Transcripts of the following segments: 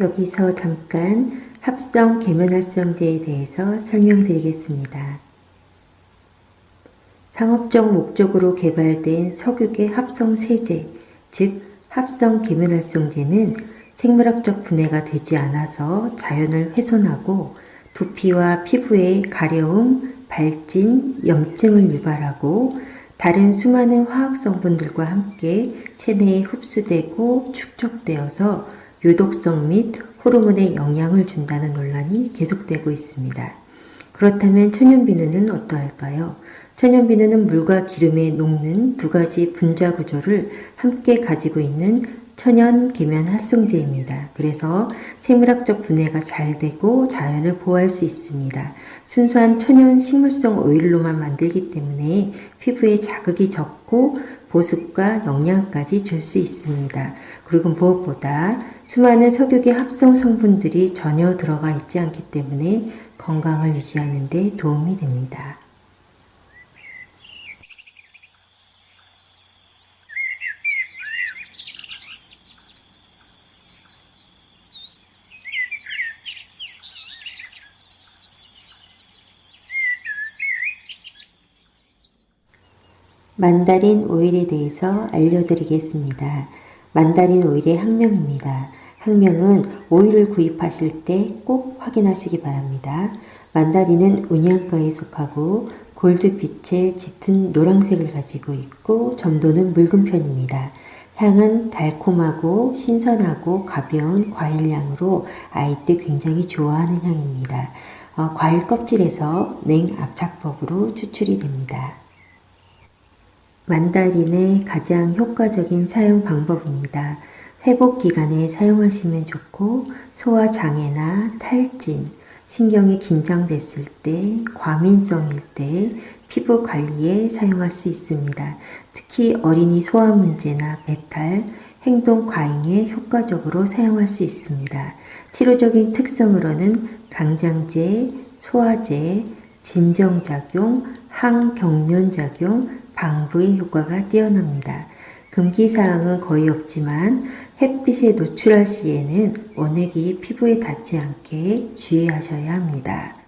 여기서 잠깐 합성 계면활성제에 대해서 설명드리겠습니다. 상업적 목적으로 개발된 석유계 합성 세제, 즉 합성 계면활성제는 생물학적 분해가 되지 않아서 자연을 훼손하고 두피와 피부에 가려움, 발진, 염증을 유발하고 다른 수많은 화학 성분들과 함께 체내에 흡수되고 축적되어서 유독성 및 호르몬에 영향을 준다는 논란이 계속되고 있습니다. 그렇다면 천연비누는 어떠할까요? 천연비누는 물과 기름에 녹는 두 가지 분자 구조를 함께 가지고 있는 천연 계면 활성제입니다. 그래서 생물학적 분해가 잘 되고 자연을 보호할 수 있습니다. 순수한 천연 식물성 오일로만 만들기 때문에 피부에 자극이 적고 보습과 영양까지 줄 수 있습니다. 그리고 무엇보다 수많은 석유계 합성 성분들이 전혀 들어가 있지 않기 때문에 건강을 유지하는 데 도움이 됩니다. 만다린 오일에 대해서 알려드리겠습니다. 만다린 오일의 학명입니다. 학명은 오일을 구입하실 때 꼭 확인하시기 바랍니다. 만다린은 운양가에 속하고 골드빛의 짙은 노란색을 가지고 있고 점도는 묽은 편입니다. 향은 달콤하고 신선하고 가벼운 과일향으로 아이들이 굉장히 좋아하는 향입니다. 어, 과일 껍질에서 냉 압착법으로 추출이 됩니다. 만다린의 가장 효과적인 사용 방법입니다. 회복 기간에 사용하시면 좋고 소화 장애나 탈진, 신경이 긴장됐을 때, 과민성일 때 피부 관리에 사용할 수 있습니다. 특히 어린이 소화 문제나 배탈, 행동 과잉에 효과적으로 사용할 수 있습니다. 치료적인 특성으로는 강장제, 소화제, 진정작용, 항경련작용, 방부의 효과가 뛰어납니다. 금기사항은 거의 없지만 햇빛에 노출할 시에는 원액이 피부에 닿지 않게 주의하셔야 합니다.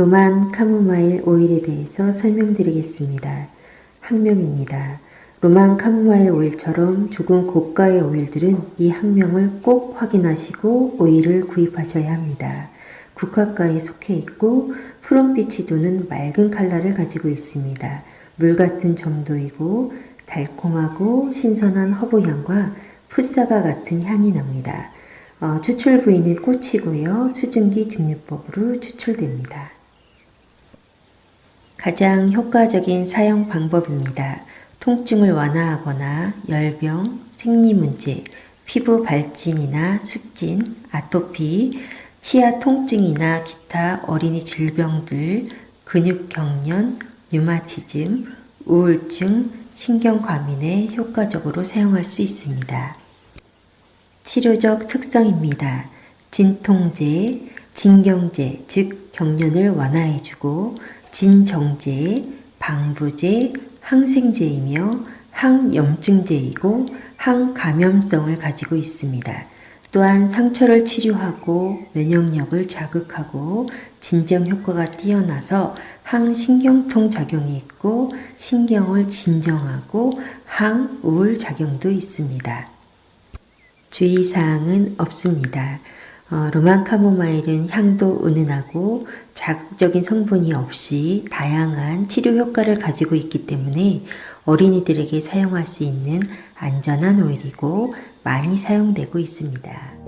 로만 카모마일 오일에 대해서 설명드리겠습니다. 학명입니다. 로만 카모마일 오일처럼 조금 고가의 오일들은 이 학명을 꼭 확인하시고 오일을 구입하셔야 합니다. 국화가에 속해 있고 푸른빛이 도는 맑은 컬러를 가지고 있습니다. 물 같은 점도이고 달콤하고 신선한 허브향과 풋사과 같은 향이 납니다. 어, 추출 부위는 꽃이고요. 수증기 증류법으로 추출됩니다. 가장 효과적인 사용 방법입니다. 통증을 완화하거나 열병, 생리 문제, 피부 발진이나 습진, 아토피, 치아 통증이나 기타 어린이 질병들, 근육 경련, 류마티즘, 우울증, 신경 과민에 효과적으로 사용할 수 있습니다. 치료적 특성입니다. 진통제, 진경제, 즉 경련을 완화해주고 진정제, 방부제, 항생제이며 항염증제이고 항감염성을 가지고 있습니다. 또한 상처를 치료하고 면역력을 자극하고 진정 효과가 뛰어나서 항신경통 작용이 있고 신경을 진정하고 항우울 작용도 있습니다. 주의사항은 없습니다. 어, 로만 카모마일은 향도 은은하고 자극적인 성분이 없이 다양한 치료 효과를 가지고 있기 때문에 어린이들에게 사용할 수 있는 안전한 오일이고 많이 사용되고 있습니다.